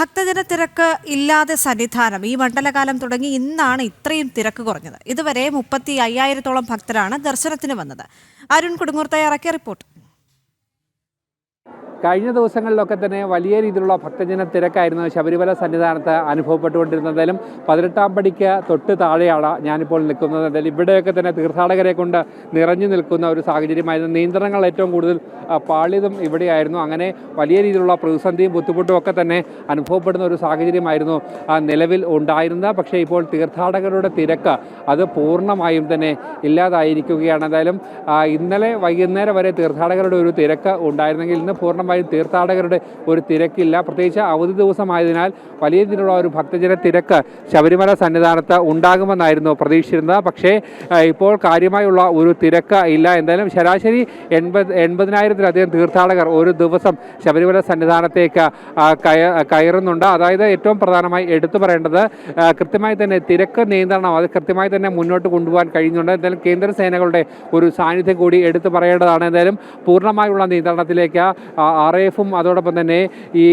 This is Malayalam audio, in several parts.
ഭക്തജന തിരക്ക് ഇല്ലാതെ സന്നിധാനം. ഈ മണ്ഡലകാലം തുടങ്ങി ഇന്നാണ് ഇത്രയും തിരക്ക് കുറഞ്ഞത്. ഇതുവരെ മുപ്പത്തി അയ്യായിരത്തോളം ഭക്തരാണ് ദർശനത്തിന് വന്നത്. അരുൺ കുടുങ്ങൂർ തയ്യാറാക്കിയ റിപ്പോർട്ട്. കഴിഞ്ഞ ദിവസങ്ങളിലൊക്കെ തന്നെ വലിയ രീതിയിലുള്ള ഭക്തജന തിരക്കായിരുന്നു. ശബരിമല സന്നിധാനത്ത് അനുഭവപ്പെട്ടുകൊണ്ടിരുന്നത് എന്തായാലും പതിനെട്ടാം പടിക്ക് തൊട്ട് താഴെയാണ് ഞാനിപ്പോൾ നിൽക്കുന്നത്. എന്തായാലും ഇവിടെയൊക്കെ തന്നെ തീർത്ഥാടകരെ കൊണ്ട് നിറഞ്ഞു നിൽക്കുന്ന ഒരു സാഹചര്യമായിരുന്നു. നിയന്ത്രണങ്ങൾ ഏറ്റവും കൂടുതൽ പാളിതും ഇവിടെയായിരുന്നു. അങ്ങനെ വലിയ രീതിയിലുള്ള പ്രതിസന്ധിയും ബുദ്ധിമുട്ടും ഒക്കെ തന്നെ അനുഭവപ്പെടുന്ന ഒരു സാഹചര്യമായിരുന്നു നിലവിൽ ഉണ്ടായിരുന്നത്. പക്ഷേ ഇപ്പോൾ തീർത്ഥാടകരുടെ തിരക്ക് അത് പൂർണമായും തന്നെ ഇല്ലാതായിരിക്കുകയാണ്. എന്തായാലും ഇന്നലെ വൈകുന്നേരം വരെ തീർത്ഥാടകരുടെ ഒരു തിരക്ക് ഉണ്ടായിരുന്നെങ്കിൽ ഇന്ന് പൂർണമായും തീർത്ഥാടകരുടെ ഒരു തിരക്കില്ല. പ്രത്യേകിച്ച് അവധി ദിവസമായതിനാൽ വലിയ രീതിയിലുള്ള ഒരു ഭക്തജന തിരക്ക് ശബരിമല സന്നിധാനത്ത് ഉണ്ടാകുമെന്നായിരുന്നു പ്രതീക്ഷിച്ചിരുന്നത്. പക്ഷേ ഇപ്പോൾ കാര്യമായുള്ള ഒരു തിരക്ക് ഇല്ല. എന്തായാലും ശരാശരി എൺപത് എൺപതിനായിരത്തിലധികം തീർത്ഥാടകർ ഒരു ദിവസം ശബരിമല സന്നിധാനത്തേക്ക് കയ- കയറുന്നുണ്ട്. അതായത് ഏറ്റവും പ്രധാനമായി എടുത്തു പറയേണ്ടത് കൃത്യമായി തന്നെ തിരക്ക് നിയന്ത്രണം അത് കൃത്യമായി തന്നെ മുന്നോട്ട് കൊണ്ടുപോകാൻ കഴിയുന്നുണ്ട് എന്തായാലും കേന്ദ്ര സേനകളുടെ ഒരു സാന്നിധ്യം കൂടി എടുത്തു പറയേണ്ടതാണ്. എന്തായാലും പൂർണമായുള്ള നിയന്ത്രണത്തിലേക്ക് ആർ എഫും അതോടൊപ്പം തന്നെ ഈ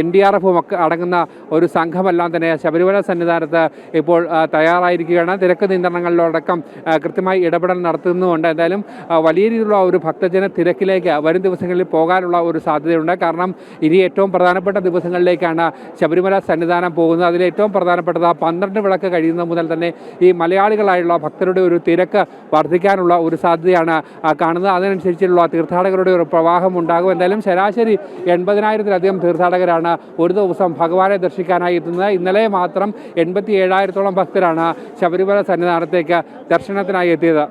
എൻ ഡി ആർ എഫും ഒക്കെ അടങ്ങുന്ന ഒരു സംഘമെല്ലാം തന്നെ ശബരിമല സന്നിധാനത്ത് ഇപ്പോൾ തയ്യാറായിരിക്കുകയാണ്. തിരക്ക് നിയന്ത്രണങ്ങളിലടക്കം കൃത്യമായി ഇടപെടൽ നടത്തുന്നുമുണ്ട്. എന്തായാലും വലിയ രീതിയിലുള്ള ഒരു ഭക്തജന തിരക്കിലേക്ക് വരും ദിവസങ്ങളിൽ പോകാനുള്ള ഒരു സാധ്യതയുണ്ട്. കാരണം ഇനി ഏറ്റവും പ്രധാനപ്പെട്ട ദിവസങ്ങളിലേക്കാണ് ശബരിമല സന്നിധാനം പോകുന്നത്. അതിൽ ഏറ്റവും പ്രധാനപ്പെട്ടത് പന്ത്രണ്ട് വിളക്ക് കഴിയുന്നത് മുതൽ തന്നെ ഈ മലയാളികളായുള്ള ഭക്തരുടെ ഒരു തിരക്ക് വർദ്ധിക്കാനുള്ള ഒരു സാധ്യതയാണ് കാണുന്നത്. അതിനനുസരിച്ചുള്ള തീർത്ഥാടകരുടെ ഒരു പ്രവാഹം ഉണ്ടാകും. എന്തായാലും ശരാശരി എൺപതിനായിരത്തിലധികം തീർത്ഥാടകരാണ് ഒരു ദിവസം ഭഗവാനെ ദർശിക്കാനായി എത്തുന്നത്. ഇന്നലെ മാത്രം എൺപത്തി ഏഴായിരത്തോളം ഭക്തരാണ് ശബരിമല സന്നിധാനത്തേക്ക് ദർശനത്തിനായി എത്തിയത്.